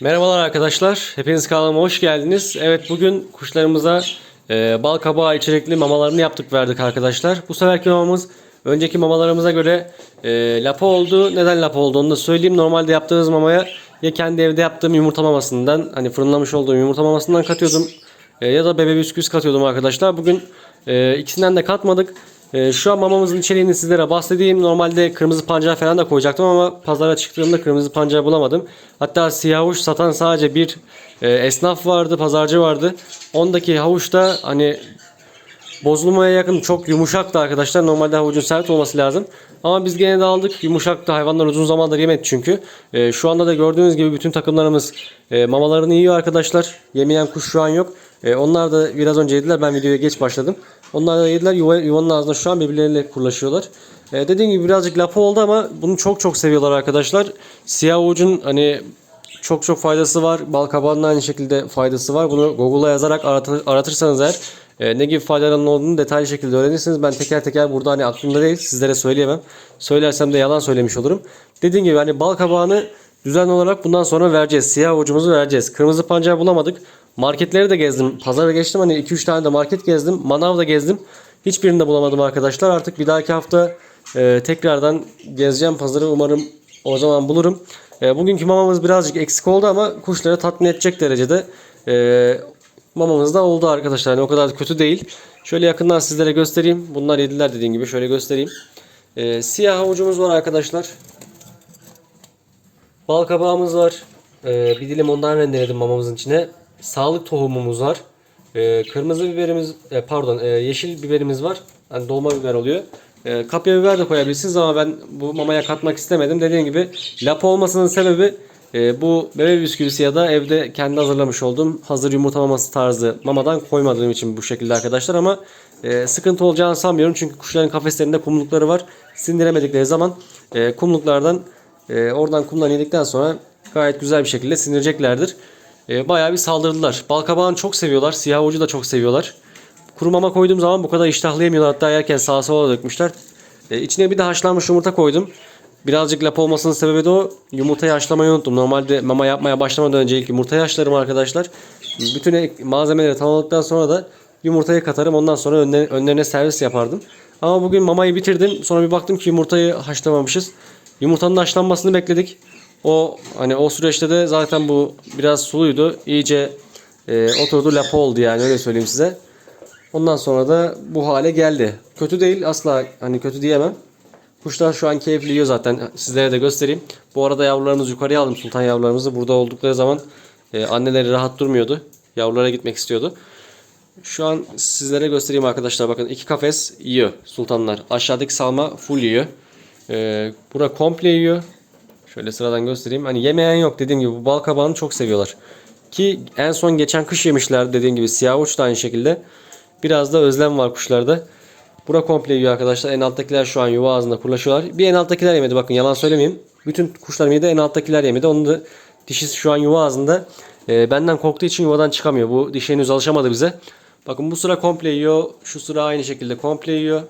Merhabalar arkadaşlar. Hepiniz kanalıma hoş geldiniz. Evet bugün kuşlarımıza e, bal kabağı içerikli mamalarını yaptık verdik arkadaşlar. Bu seferki mamamız önceki mamalarımıza göre e, lapa oldu. Neden lapa oldu onu da söyleyeyim. Normalde yaptığınız mamaya ya kendi evde yaptığım yumurta mamasından hani fırınlamış olduğum yumurta mamasından katıyordum. E, ya da bebe bisküvisi katıyordum arkadaşlar. Bugün e, ikisinden de katmadık. E, şu an mamamızın içeriğini sizlere bahsedeyim. Normalde kırmızı pancar falan da koyacaktım ama pazara çıktığımda kırmızı pancar bulamadım. Hatta siyah havuç satan sadece bir e, esnaf vardı, pazarcı vardı. Ondaki havuç da hani bozulmaya yakın çok yumuşaktı arkadaşlar. Normalde havucun sert olması lazım. Ama biz gene de aldık. Yumuşaktı. Hayvanlar uzun zamandır yemedi çünkü. E, şu anda da gördüğünüz gibi bütün takımlarımız e, mamalarını yiyor arkadaşlar. Yemeyen kuş şu an yok. E, onlar da biraz önce yediler. Ben videoya geç başladım. Onlar da yediler. Yuva, yuvanın ağzında şu an birbirleriyle kurlaşıyorlar. E, dediğim gibi birazcık lapa oldu ama bunu çok çok seviyorlar arkadaşlar. Siyah avucun hani çok çok faydası var. Bal kabağının aynı şekilde faydası var. Bunu Google'a yazarak aratır, aratırsanız eğer e, ne gibi faydalarının olduğunu detaylı şekilde öğrenirsiniz. Ben teker teker burada hani aklımda değil sizlere söyleyemem. Söylersem de yalan söylemiş olurum. Dediğim gibi hani bal kabağını düzenli olarak bundan sonra vereceğiz. Siyah avucumuzu vereceğiz. Kırmızı pancar bulamadık. Marketleri de gezdim. Pazara geçtim hani 2-3 tane de market gezdim. Manav da gezdim. Hiçbirini de bulamadım arkadaşlar. Artık bir dahaki hafta e, tekrardan gezeceğim pazarı. Umarım o zaman bulurum. E, bugünkü mamamız birazcık eksik oldu ama kuşları tatmin edecek derecede e, mamamız da oldu arkadaşlar. Yani o kadar da kötü değil. Şöyle yakından sizlere göstereyim. Bunlar yediler dediğim gibi. Şöyle göstereyim. E, siyah havucumuz var arkadaşlar. Bal kabağımız var. E, bir dilim ondan rendeledim mamamızın içine. Sağlık tohumumuz var. E, kırmızı biberimiz, e, pardon e, yeşil biberimiz var. Hani dolma biber oluyor. E, kapya biber de koyabilirsiniz ama ben bu mamaya katmak istemedim. Dediğim gibi lapa olmasının sebebi e, bu bebe bisküvisi ya da evde kendi hazırlamış olduğum hazır yumurta maması tarzı mamadan koymadığım için bu şekilde arkadaşlar ama e, sıkıntı olacağını sanmıyorum. Çünkü kuşların kafeslerinde kumlukları var. Sindiremedikleri zaman e, kumluklardan e, oradan kumdan yedikten sonra gayet güzel bir şekilde sindireceklerdir. E, bayağı bir saldırdılar. Balkabağını çok seviyorlar. Siyah ucu da çok seviyorlar. Kuru mama koyduğum zaman bu kadar iştahlayamıyorlar. Hatta yerken sağa sola dökmüşler. E, içine bir de haşlanmış yumurta koydum. Birazcık lap olmasının sebebi de o. Yumurtayı haşlamayı unuttum. Normalde mama yapmaya başlamadan önce ilk yumurtayı haşlarım arkadaşlar. Bütün malzemeleri tamamladıktan sonra da yumurtayı katarım. Ondan sonra önlerine servis yapardım. Ama bugün mamayı bitirdim. Sonra bir baktım ki yumurtayı haşlamamışız. Yumurtanın haşlanmasını bekledik. O hani o süreçte de zaten bu biraz suluydu. İyice e, oturdu lapa oldu yani öyle söyleyeyim size. Ondan sonra da bu hale geldi. Kötü değil asla hani kötü diyemem. Kuşlar şu an keyifli yiyor zaten. Sizlere de göstereyim. Bu arada yavrularımızı yukarıya aldım sultan yavrularımızı. Burada oldukları zaman e, anneleri rahat durmuyordu. Yavrulara gitmek istiyordu. Şu an sizlere göstereyim arkadaşlar. Bakın iki kafes yiyor sultanlar. Aşağıdaki salma full yiyor. E, bura komple yiyor. Şöyle sıradan göstereyim. Hani yemeyen yok dediğim gibi bu bal kabağını çok seviyorlar. Ki en son geçen kış yemişler dediğim gibi siyah uç da aynı şekilde. Biraz da özlem var kuşlarda. Bura komple yiyor arkadaşlar. En alttakiler şu an yuva ağzında kurlaşıyorlar. Bir en alttakiler yemedi bakın yalan söylemeyeyim. Bütün kuşlarım yedi en alttakiler yemedi. Onun da dişisi şu an yuva ağzında. Ee, benden korktuğu için yuvadan çıkamıyor. Bu diş henüz alışamadı bize. Bakın bu sıra komple yiyor. Şu sıra aynı şekilde komple yiyor.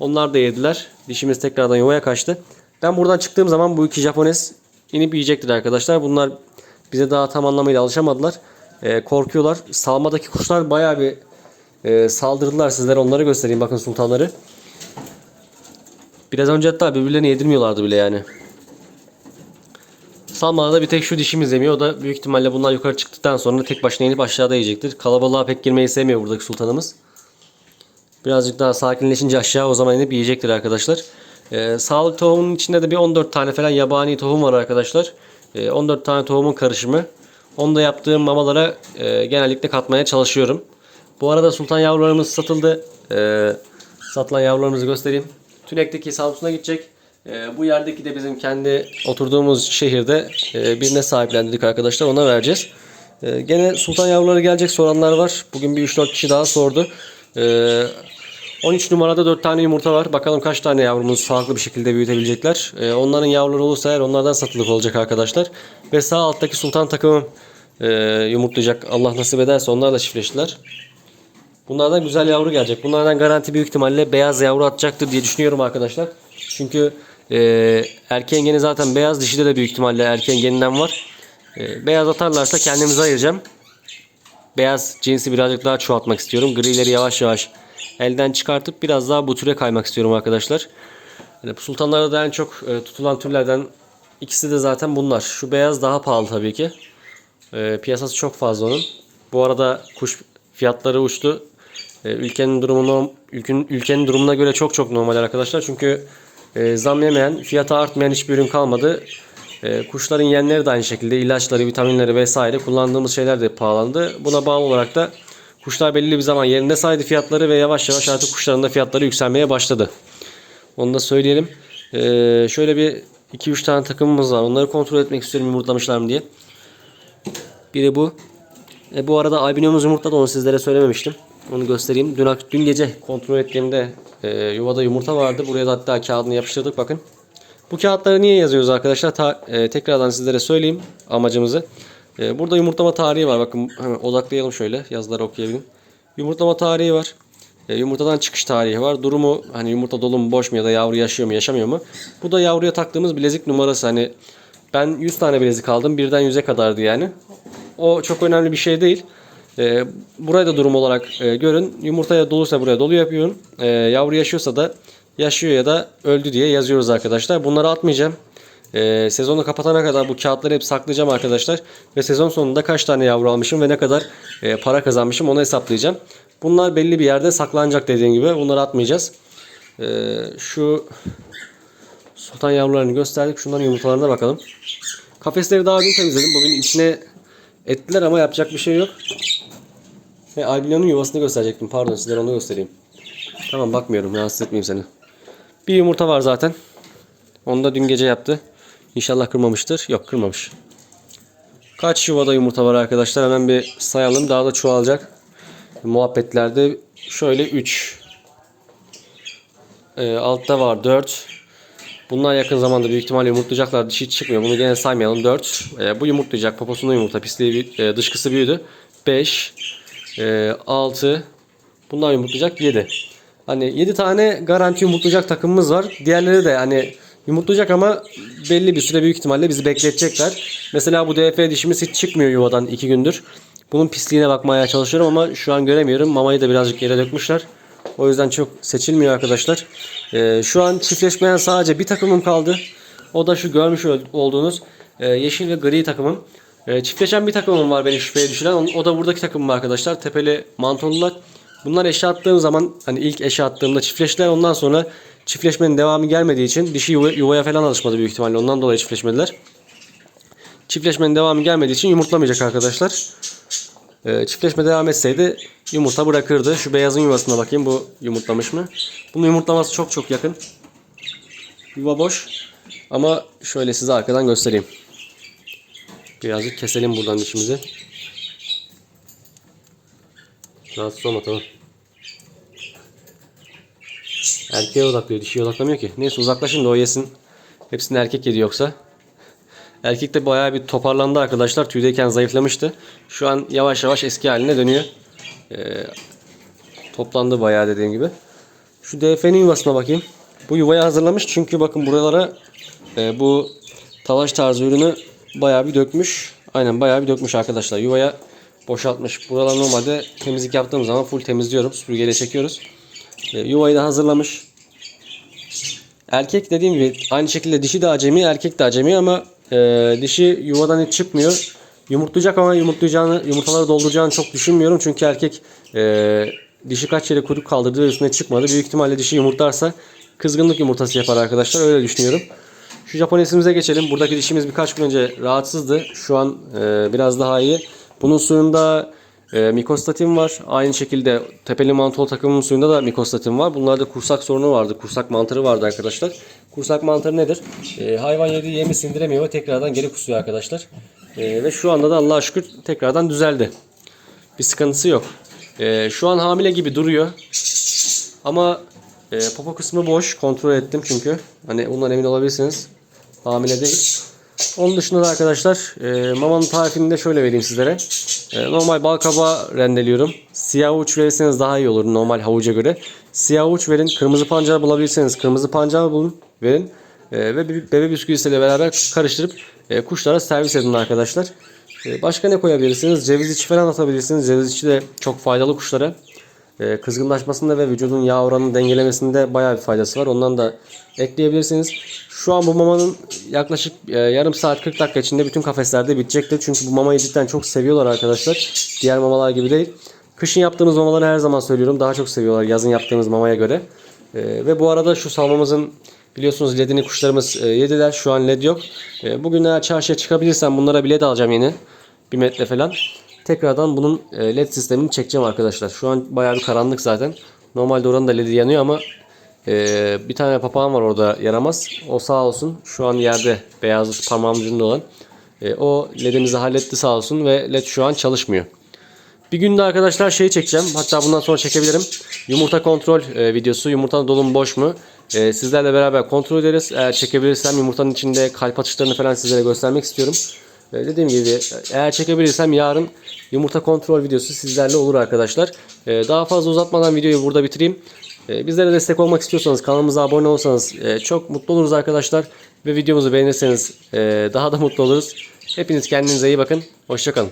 Onlar da yediler. Dişimiz tekrardan yuvaya kaçtı. Ben buradan çıktığım zaman bu iki Japones inip yiyecektir arkadaşlar. Bunlar bize daha tam anlamıyla alışamadılar. Ee, korkuyorlar. Salmadaki kuşlar bayağı bir e, saldırdılar. Sizlere onları göstereyim. Bakın sultanları. Biraz önce hatta birbirlerini yedirmiyorlardı bile yani. Salmada bir tek şu dişimiz yemiyor. O da büyük ihtimalle bunlar yukarı çıktıktan sonra tek başına inip aşağıda yiyecektir. Kalabalığa pek girmeyi sevmiyor buradaki sultanımız. Birazcık daha sakinleşince aşağı o zaman inip yiyecektir arkadaşlar. Ee, sağlık tohumunun içinde de bir 14 tane falan yabani tohum var arkadaşlar. Ee, 14 tane tohumun karışımı. Onu da yaptığım mamalara e, genellikle katmaya çalışıyorum. Bu arada sultan yavrularımız satıldı. Ee, satılan yavrularımızı göstereyim. Tünek'teki Samsun'a gidecek. Ee, bu yerdeki de bizim kendi oturduğumuz şehirde e, birine sahiplendirdik arkadaşlar. Ona vereceğiz. Ee, gene sultan yavruları gelecek soranlar var. Bugün bir 3-4 kişi daha sordu. Ee, 13 numarada 4 tane yumurta var. Bakalım kaç tane yavrumuz sağlıklı bir şekilde büyütebilecekler. Ee, onların yavruları olursa eğer onlardan satılık olacak arkadaşlar. Ve sağ alttaki sultan takımı e, yumurtlayacak. Allah nasip ederse onlar da çiftleştiler. Bunlardan güzel yavru gelecek. Bunlardan garanti büyük ihtimalle beyaz yavru atacaktır diye düşünüyorum arkadaşlar. Çünkü e, erkeğin geni zaten beyaz. Dişide de büyük ihtimalle erkeğin geninden var. E, beyaz atarlarsa kendimize ayıracağım. Beyaz cinsi birazcık daha çoğaltmak istiyorum. Grileri yavaş yavaş elden çıkartıp biraz daha bu türe kaymak istiyorum arkadaşlar. Yani sultanlarda da en çok e, tutulan türlerden ikisi de zaten bunlar. Şu beyaz daha pahalı tabii ki. E, piyasası çok fazla onun. Bu arada kuş fiyatları uçtu. E, ülkenin durumunu ülkenin, ülkenin durumuna göre çok çok normal arkadaşlar. Çünkü e, zam yemeyen, fiyatı artmayan hiçbir ürün kalmadı. E, kuşların yenleri de aynı şekilde ilaçları, vitaminleri vesaire kullandığımız şeyler de pahalandı. Buna bağlı olarak da kuşlar belli bir zaman yerinde saydı fiyatları ve yavaş yavaş artık kuşların da fiyatları yükselmeye başladı. Onu da söyleyelim. E, şöyle bir 2-3 tane takımımız var. Onları kontrol etmek istiyorum yumurtlamışlar mı diye. Biri bu. E, bu arada albinomuz yumurtladı onu sizlere söylememiştim. Onu göstereyim. Dün, dün gece kontrol ettiğimde e, yuvada yumurta vardı. Buraya da hatta kağıdını yapıştırdık bakın. Bu kağıtları niye yazıyoruz arkadaşlar? Ta- e, tekrardan sizlere söyleyeyim amacımızı. E, burada yumurtlama tarihi var. Bakın hemen odaklayalım şöyle yazıları okuyabilirim. Yumurtlama tarihi var. E, yumurtadan çıkış tarihi var. Durumu hani yumurta dolu mu boş mu ya da yavru yaşıyor mu yaşamıyor mu? Bu da yavruya taktığımız bilezik numarası. Hani ben 100 tane bilezik aldım. Birden 100'e kadardı yani. O çok önemli bir şey değil. E, burayı da durum olarak e, görün. Yumurtaya doluysa buraya dolu yapıyorum. E, yavru yaşıyorsa da yaşıyor ya da öldü diye yazıyoruz arkadaşlar. Bunları atmayacağım. E, sezonu kapatana kadar bu kağıtları hep saklayacağım arkadaşlar. Ve sezon sonunda kaç tane yavru almışım ve ne kadar e, para kazanmışım onu hesaplayacağım. Bunlar belli bir yerde saklanacak dediğim gibi. Bunları atmayacağız. E, şu sultan yavrularını gösterdik. Şunların yumurtalarına bakalım. Kafesleri daha dün temizledim. Bugün içine ettiler ama yapacak bir şey yok. Ve albinonun yuvasını gösterecektim. Pardon sizlere onu göstereyim. Tamam bakmıyorum. Rahatsız etmeyeyim seni. Bir yumurta var zaten. Onu da dün gece yaptı. İnşallah kırmamıştır. Yok kırmamış. Kaç yuvada yumurta var arkadaşlar? Hemen bir sayalım. Daha da çoğalacak. Muhabbetlerde şöyle 3. Ee, altta var 4. Bunlar yakın zamanda büyük ihtimalle yumurtlayacaklar. Dişi çıkmıyor. Bunu gene saymayalım. 4. Ee, bu yumurtlayacak. Poposunda yumurta. Pisliği, e, dışkısı büyüdü. 5. E, 6. Bunlar yumurtlayacak. 7. Hani 7 tane garanti yumurtlayacak takımımız var. Diğerleri de hani yumurtlayacak ama belli bir süre büyük ihtimalle bizi bekletecekler. Mesela bu DF dişimiz hiç çıkmıyor yuvadan 2 gündür. Bunun pisliğine bakmaya çalışıyorum ama şu an göremiyorum. Mamayı da birazcık yere dökmüşler. O yüzden çok seçilmiyor arkadaşlar. Ee, şu an çiftleşmeyen sadece bir takımım kaldı. O da şu görmüş ol- olduğunuz e, yeşil ve gri takımım. E, çiftleşen bir takımım var beni şüpheye düşüren. O da buradaki takımım arkadaşlar. Tepeli mantolular. Bunlar eşe attığım zaman hani ilk eşe attığımda çiftleştiler. Ondan sonra çiftleşmenin devamı gelmediği için dişi yuva- yuvaya falan alışmadı büyük ihtimalle. Ondan dolayı çiftleşmediler. Çiftleşmenin devamı gelmediği için yumurtlamayacak arkadaşlar. Ee, çiftleşme devam etseydi yumurta bırakırdı. Şu beyazın yuvasına bakayım bu yumurtlamış mı? Bunun yumurtlaması çok çok yakın. Yuva boş. Ama şöyle size arkadan göstereyim. Birazcık keselim buradan dişimizi. Rahatsız olma tamam. Erkeğe odaklıyor, dişiye odaklamıyor ki. Neyse uzaklaşın da o yesin. Hepsini erkek yedi yoksa. Erkek de bayağı bir toparlandı arkadaşlar. Tüydeyken zayıflamıştı. Şu an yavaş yavaş eski haline dönüyor. Ee, toplandı bayağı dediğim gibi. Şu DF'nin yuvasına bakayım. Bu yuvayı hazırlamış çünkü bakın buralara e, bu talaş tarzı ürünü bayağı bir dökmüş. Aynen bayağı bir dökmüş arkadaşlar. Yuvaya boşaltmış. Buralar normalde temizlik yaptığım zaman full temizliyorum. Süpürgeyle çekiyoruz. E, yuvayı da hazırlamış. Erkek dediğim gibi aynı şekilde dişi de acemi, erkek de acemi ama e, dişi yuvadan hiç çıkmıyor. Yumurtlayacak ama yumurtlayacağını, yumurtaları dolduracağını çok düşünmüyorum. Çünkü erkek e, dişi kaç yere kuyruk kaldırdı ve üstüne çıkmadı. Büyük ihtimalle dişi yumurtlarsa kızgınlık yumurtası yapar arkadaşlar. Öyle düşünüyorum. Şu Japonesimize geçelim. Buradaki dişimiz birkaç gün önce rahatsızdı. Şu an e, biraz daha iyi. Bunun suyunda e, mikostatin var. Aynı şekilde tepeli mantol takımının suyunda da mikostatin var. Bunlarda kursak sorunu vardı. Kursak mantarı vardı arkadaşlar. Kursak mantarı nedir? E, hayvan yediği yemi sindiremiyor ve tekrardan geri kusuyor arkadaşlar. E, ve şu anda da Allah'a şükür tekrardan düzeldi. Bir sıkıntısı yok. E, şu an hamile gibi duruyor. Ama e, popo kısmı boş. Kontrol ettim çünkü. Hani bundan emin olabilirsiniz. Hamile değil. Onun dışında da arkadaşlar e, mamanın tarifini de şöyle vereyim sizlere. E, normal bal kabağı rendeliyorum. Siyah uç verirseniz daha iyi olur normal havuca göre. Siyah uç verin. Kırmızı pancar bulabilirseniz kırmızı pancar bulun. Verin. e, ve bebe bisküvisiyle beraber karıştırıp e, kuşlara servis edin arkadaşlar. E, başka ne koyabilirsiniz? Ceviz içi falan atabilirsiniz. Ceviz içi de çok faydalı kuşlara. E, kızgınlaşmasında ve vücudun yağ oranını dengelemesinde bayağı bir faydası var. Ondan da ekleyebilirsiniz. Şu an bu mamanın yaklaşık e, yarım saat 40 dakika içinde bütün kafeslerde bitecektir. Çünkü bu mamayı cidden çok seviyorlar arkadaşlar. Diğer mamalar gibi değil. Kışın yaptığımız mamaları her zaman söylüyorum. Daha çok seviyorlar yazın yaptığımız mamaya göre. E, ve bu arada şu salmamızın biliyorsunuz ledini kuşlarımız e, yediler. Şu an led yok. E, bugün eğer çarşıya çıkabilirsem bunlara bir led alacağım yeni. Bir metre falan. Tekrardan bunun e, led sistemini çekeceğim arkadaşlar. Şu an bayağı bir karanlık zaten. Normalde oranın da ledi yanıyor ama e, bir tane papağan var orada yaramaz. O sağ olsun şu an yerde beyaz parmağımın ucunda olan. E, o ledimizi halletti sağ olsun ve led şu an çalışmıyor. Bir günde arkadaşlar şeyi çekeceğim. Hatta bundan sonra çekebilirim. Yumurta kontrol e, videosu. Yumurta dolu mu boş mu? E, sizlerle beraber kontrol ederiz. Eğer çekebilirsem yumurtanın içinde kalp atışlarını falan sizlere göstermek istiyorum. E, dediğim gibi eğer çekebilirsem yarın yumurta kontrol videosu sizlerle olur arkadaşlar. E, daha fazla uzatmadan videoyu burada bitireyim. E, bizlere destek olmak istiyorsanız kanalımıza abone olsanız e, çok mutlu oluruz arkadaşlar. Ve videomuzu beğenirseniz e, daha da mutlu oluruz. Hepiniz kendinize iyi bakın. Hoşçakalın.